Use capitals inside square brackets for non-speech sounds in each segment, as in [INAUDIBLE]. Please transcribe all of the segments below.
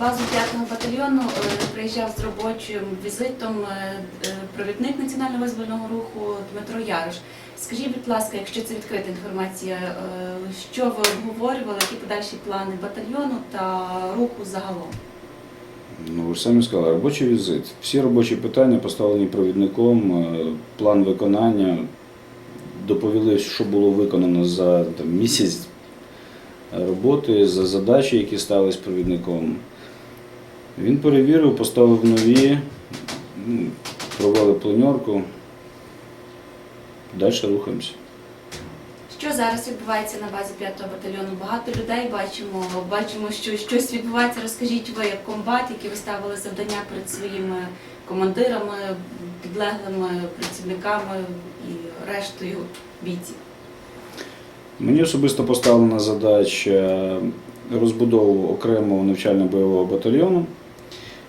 базу 5-го батальйону е, приїжджав з робочим візитом е, е, провідник національно визвольного руху Дмитро Ярош. Скажіть, будь ласка, якщо це відкрита інформація, що ви обговорювали, які подальші плани батальйону та руху загалом? Ну, ви ж самі сказали, робочий візит. Всі робочі питання поставлені провідником, план виконання. Доповіли, що було виконано за там, місяць роботи, за задачі, які ставились провідником. Він перевірив, поставив нові, ну, провели планерку. Далі рухаємося. Що зараз відбувається на базі 5-го батальйону? Багато людей бачимо, бачимо, що щось відбувається. Розкажіть ви як комбат, які ви ставили завдання перед своїми командирами, підлеглими працівниками і рештою бійців. Мені особисто поставлена задача розбудову окремого навчально-бойового батальйону,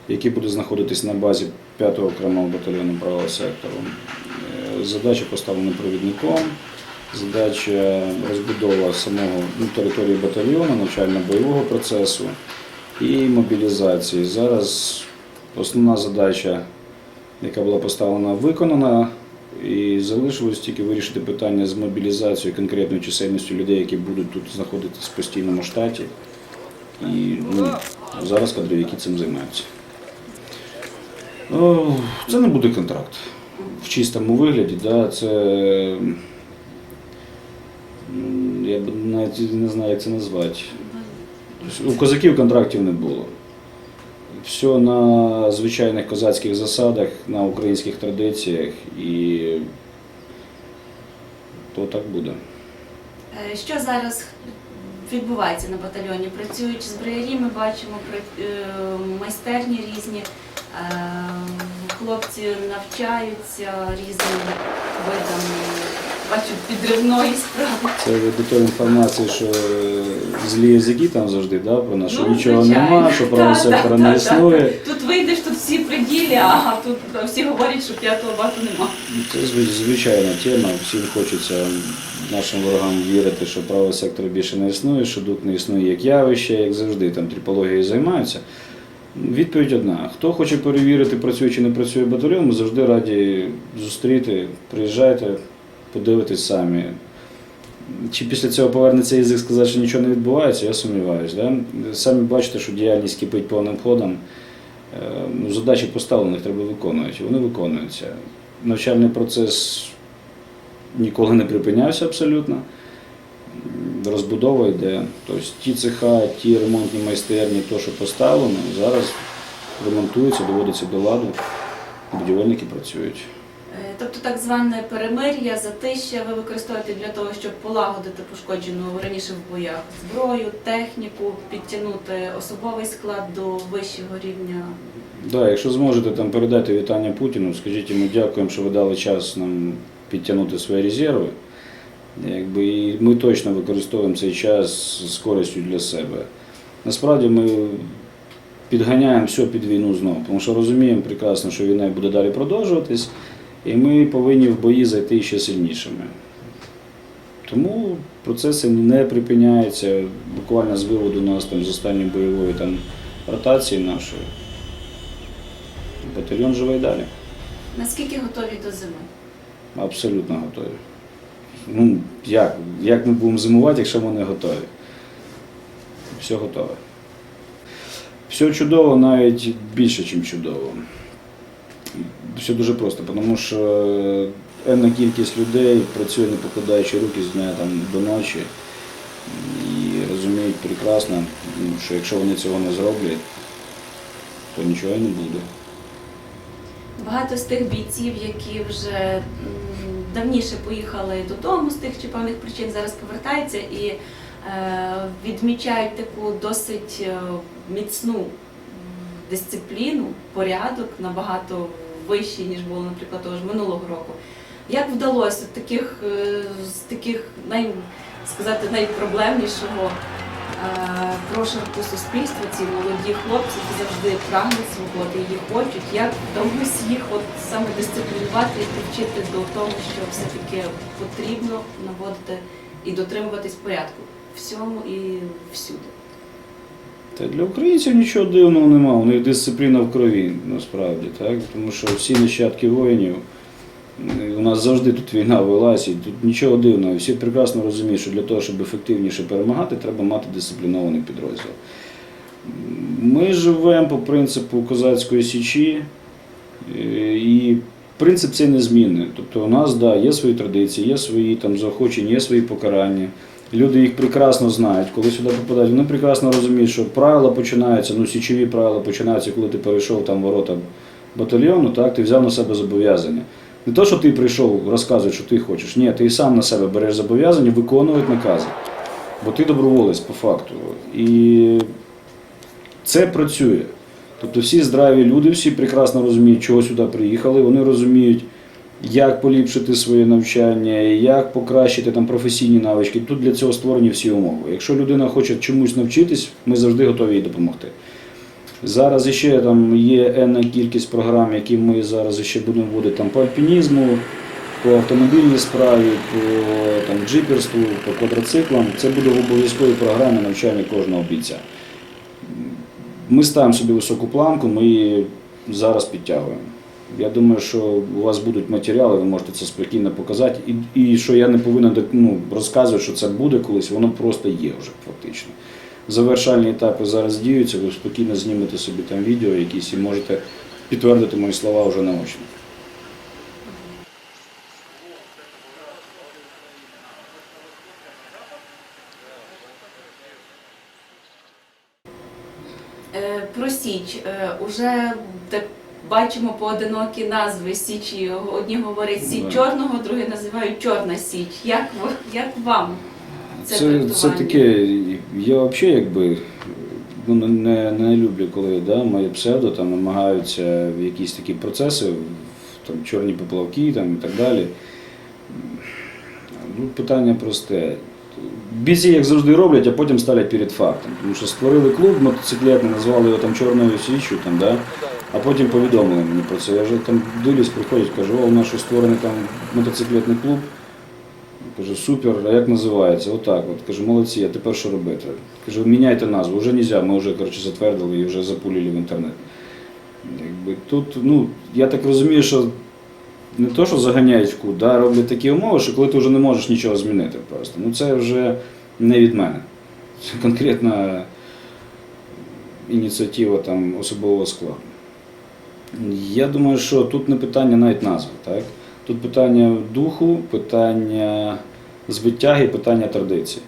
який буде знаходитись на базі 5-го окремого батальйону правого сектору. Е, Задача поставлена провідником, задача розбудова самого ну, території батальйону, навчально-бойового процесу і мобілізації. Зараз основна задача, яка була поставлена, виконана. І залишилось тільки вирішити питання з мобілізацією конкретною чисельністю людей, які будуть тут знаходитись в постійному штаті. І ну, зараз кадровики цим займаються. О, Це не буде контракт. В чистому вигляді, да, це. Я б навіть не знаю, як це назвати. У козаків контрактів не було. Все на звичайних козацьких засадах, на українських традиціях і то так буде. Е, Що зараз відбувається на батальйоні? Працюють зброярі, ми бачимо е, майстерні різні. Е, Хлопці навчаються різним видам, бачу, підривної справи. Це до тої інформації, що е, злі язики там завжди, да, про нас, що Ну, нічого звичайно. нема, що правого [LAUGHS] Так, сектора не існує. Тут вийдеш, тут всі при ділі, а тут всі говорять, що п'ятого бату нема. Ну, Це звичайна тема. Всім хочеться нашим ворогам вірити, що правий сектор більше не існує, що дух не існує як явище, як завжди там трипологією займаються. Відповідь одна: хто хоче перевірити, працює чи не працює батальйон, ми завжди раді зустріти. Приїжджайте, подивитесь самі. Чи після цього повернеться язик сказати, що нічого не відбувається, я сумніваюся. Да? Самі бачите, що діяльність кипить повним ходом. Е, Ну, задачі поставлених треба виконувати. Вони виконуються. Навчальний процес ніколи не припинявся абсолютно. Розбудова йде. Тобто ті цеха, ті ремонтні майстерні, то, що поставлено, зараз ремонтується, доводиться до ладу. Будівельники працюють. Е, Тобто так зване перемир'я, затища ви використовуєте для того, щоб полагодити пошкоджену раніше в боях зброю, техніку, підтягнути особовий склад до вищого рівня. Да, якщо зможете там передати вітання Путіну, скажіть йому дякуємо, що ви дали час нам підтягнути свої резерви. Якби, і ми точно використовуємо цей час з користю для себе. Насправді ми підганяємо все під війну знову, тому що розуміємо прекрасно, що війна буде далі продовжуватись, і ми повинні в бої зайти ще сильнішими. Тому процеси не припиняються. Буквально з виводу нас там з останньої бойової там, ротації нашої. Батальйон живе й далі. Наскільки готові до зими? Абсолютно готові. Ну, як? Як ми будемо зимувати, якщо ми не готові? Все готове. Все чудово, навіть більше, ніж чудово. Все дуже просто, тому що енна кількість людей працює не покладаючи руки з дня там, до ночі і розуміють прекрасно, що якщо вони цього не зроблять, то нічого не буде. Багато з тих бійців, які вже давніше поїхали додому з тих чи певних причин, зараз повертаються і е, відмічають таку досить е, міцну дисципліну, порядок набагато вищий, ніж було, наприклад, того ж минулого року. Як вдалося таких, е, з таких най, сказати, найпроблемнішого прошарку суспільства, ці молоді хлопці, завжди прагнуть свободи, її хочуть, як вдалося їх от саме дисциплінувати і привчити до того, що все-таки потрібно наводити і дотримуватись порядку всьому і всюди. Та для українців нічого дивного нема, у них дисципліна в крові, насправді, так? Тому що всі нащадки воїнів, е, у нас завжди тут війна велась, і тут нічого дивного. Всі прекрасно розуміють, що для того, щоб ефективніше перемагати, треба мати дисциплінований підрозділ. Ми живемо по принципу козацької січі, і принцип цей незмінний. Тобто у нас да, є свої традиції, є свої там заохочення, є свої покарання. Люди їх прекрасно знають, коли сюди попадають. Вони прекрасно розуміють, що правила починаються, ну січові правила починаються, коли ти перейшов там ворота батальйону, так, ти взяв на себе зобов'язання. Не то, що ти прийшов розказуєш, що ти хочеш. Ні, ти сам на себе береш зобов'язання виконувати накази. Бо ти доброволець по факту. І це працює. Тобто всі здраві люди, всі прекрасно розуміють, чого сюди приїхали. Вони розуміють, як поліпшити своє навчання, як покращити там професійні навички. Тут для цього створені всі умови. Якщо людина хоче чомусь навчитись, ми завжди готові їй допомогти. Зараз іще там є енна кількість програм, які ми зараз ще будемо вводити там по альпінізму, по автомобільній справі, по там, джиперству, по квадроциклам. Це буде в обов'язковій програмі навчання кожного бійця. Ми ставимо собі високу планку, ми її зараз підтягуємо. Я думаю, що у вас будуть матеріали, ви можете це спокійно показати. І, і що я не повинен ну, розказувати, що це буде колись, воно просто є вже фактично. Завершальні етапи зараз діються, ви спокійно знімете собі там відео якісь і можете підтвердити мої слова вже наочно. Е, Про Січ. Е, Уже так бачимо поодинокі назви Січі. Одні говорять Січ Чорного, другі називають Чорна Січ. Як, як вам це, Це, це таке, я взагалі якби ну, не, не люблю, коли да, моє псевдо там намагаються в якісь такі процеси, в там, чорні поплавки там, і так далі. Ну, питання просте. Бійці, як завжди, роблять, а потім ставлять перед фактом. Тому що створили клуб мотоциклетний, назвали його там Чорною Січчю, там, да? а потім повідомили мені про це. Я вже там дивлюсь, приходять, кажу, о, у нас що створений там мотоциклетний клуб. Кажу, супер, а як називається? Отак. От. Кажу, молодці, а тепер що робити? Кажу, міняйте назву, вже не можна, ми вже коротше, затвердили і вже запулили в інтернет. Якби тут, ну, я так розумію, що не то, що заганяють в кут, да, роблять такі умови, що коли ти вже не можеш нічого змінити просто. Ну це вже не від мене. Це конкретна ініціатива там, особового складу. Я думаю, що тут не питання навіть назви. Так? Тут питання духу, питання звитяги, питання традиції.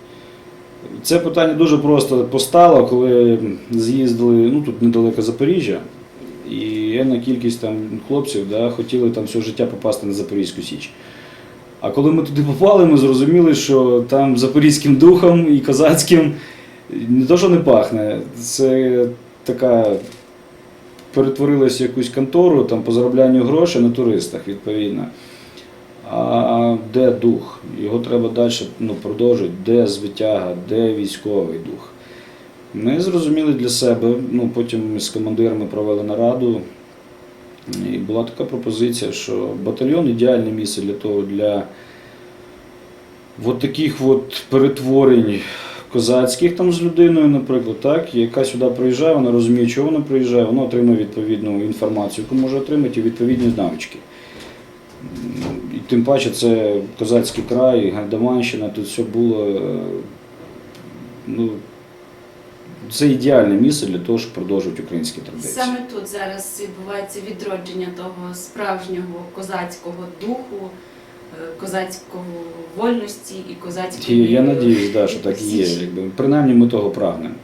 Це питання дуже просто постало, коли з'їздили ну, тут недалеко Запоріжжя, і енна кількість там хлопців да, хотіли там все життя попасти на Запорізьку Січ. А коли ми туди попали, ми зрозуміли, що там запорізьким духом і козацьким не то, що не пахне, це така перетворилася якусь контору там, по зароблянню грошей на туристах, відповідно. А де дух? Його треба далі ну, продовжувати. Де звитяга, де військовий дух? Ми зрозуміли для себе, ну, потім з командирами провели нараду. І була така пропозиція, що батальйон ідеальне місце для того, для от таких от перетворень козацьких там з людиною, наприклад, так, яка сюди приїжджає, вона розуміє, чого вона приїжджає, вона отримує відповідну інформацію, яку може отримати, і відповідні навички. Тим паче це козацький край, Гайдаманщина, тут все було. е, Ну, це ідеальне місце для того, щоб продовжувати українські традиції. Саме тут зараз відбувається відродження того справжнього козацького духу, е, козацького вольності і І козацької. я надіюсь, да, що так і є. Якби. Принаймні ми того прагнемо.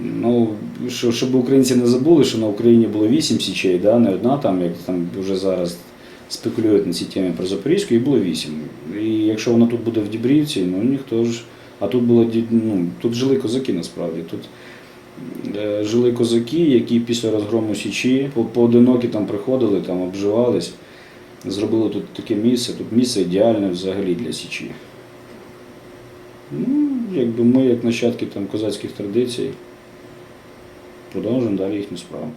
Ну, щоб українці не забули, що на Україні було вісім січей, да, не одна там, як там вже зараз спекулюють на цій темі про Запорізьку, і було вісім. І якщо воно тут буде в Дібрівці, ну ніхто ж. А тут було ну, тут жили козаки насправді. Тут е, жили козаки, які після розгрому Січі по- поодинокі там приходили, там обживались, зробили тут таке місце. Тут місце ідеальне взагалі для Січі. Ну, якби ми, як нащадки там, козацьких традицій, продовжуємо далі їхню справу.